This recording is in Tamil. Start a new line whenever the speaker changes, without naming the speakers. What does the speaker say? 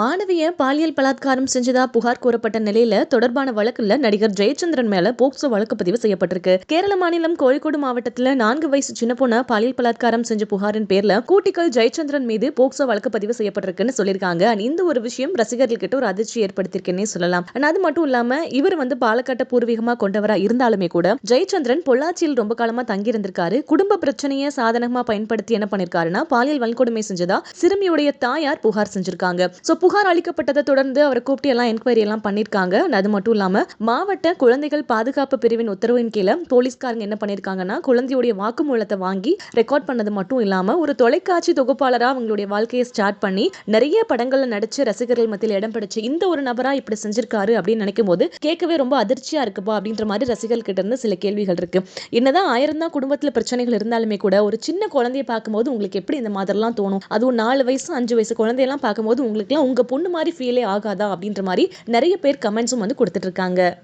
மாணவியை பாலியல் பலாத்காரம் செஞ்சதா புகார் கூறப்பட்ட நிலையில தொடர்பான வழக்குல நடிகர் ஜெயச்சந்திரன் மேல போக்சோ வழக்கு பதிவு செய்யப்பட்டிருக்கு. கேரள மாநிலம் கோழிக்கோடு மாவட்டத்துல நான்கு வயசு சின்ன பொண்ண பாலியல் பலாத்காரம் செஞ்ச புகாரின் பேர்ல கூட்டிக்கல் ஜெயச்சந்திரன் மீது போக்சோ வழக்கு பதிவு செய்யப்பட்டிருக்குன்னு சொல்லியிருக்காங்க. அண்ட் இந்த ஒரு விஷயம் ரசிகர்கள் கிட்ட ஒரு அதிர்ச்சி ஏற்படுத்திருக்குன்னே சொல்லலாம். அண்ட் அது மட்டும் இல்லாம இவர் வந்து பாலக்காட்ட பூர்வீகமா கொண்டவரா இருந்தாலுமே கூட ஜெயச்சந்திரன் பொள்ளாச்சியில் ரொம்ப காலமா தங்கி இருந்திருக்காரு குடும்ப பிரச்சனையை சாதனமா பயன்படுத்தி என்ன பண்ணிருக்காருன்னா பாலியல் வன்கொடுமை செஞ்சதா சிறுமியுடைய தாயார் புகார் செஞ்சிருக்காங்க. புகார் அளிக்கப்பட்டதை தொடர்ந்து அவரை கூப்பிட்டு எல்லாம் என்கொயரி எல்லாம் பண்ணியிருக்காங்க அது மட்டும் இல்லாமல் மாவட்ட குழந்தைகள் பாதுகாப்பு பிரிவின் உத்தரவின் கீழே போலீஸ்காரங்க என்ன பண்ணியிருக்காங்கன்னா குழந்தையுடைய வாக்குமூலத்தை வாங்கி ரெக்கார்ட் பண்ணது மட்டும் இல்லாமல் ஒரு தொலைக்காட்சி தொகுப்பாளராக அவங்களுடைய வாழ்க்கையை ஸ்டார்ட் பண்ணி நிறைய படங்களில் நடிச்சு ரசிகர்கள் மத்தியில் இடம் பிடிச்சு இந்த ஒரு நபராக இப்படி செஞ்சிருக்காரு அப்படின்னு நினைக்கும் போது கேட்கவே ரொம்ப அதிர்ச்சியாக இருக்குப்பா அப்படின்ற மாதிரி ரசிகர்கள் கிட்ட இருந்து சில கேள்விகள் இருக்கு. என்னதான் ஆயிரம் தான் குடும்பத்தில் பிரச்சனைகள் இருந்தாலுமே கூட ஒரு சின்ன குழந்தைய பார்க்கும்போது உங்களுக்கு எப்படி இந்த மாதிரிலாம் தோணும்? அதுவும் நாலு வயசு அஞ்சு வயசு குழந்தையெல்லாம் பார்க்கும்போது உங்களுக்குலாம் உங்க பொண்ணு மாதிரி ஃபீலே ஆகாதா அப்படின்ற மாதிரி நிறைய பேர் கமெண்ட்ஸும் வந்து கொடுத்துட்டு இருக்காங்க.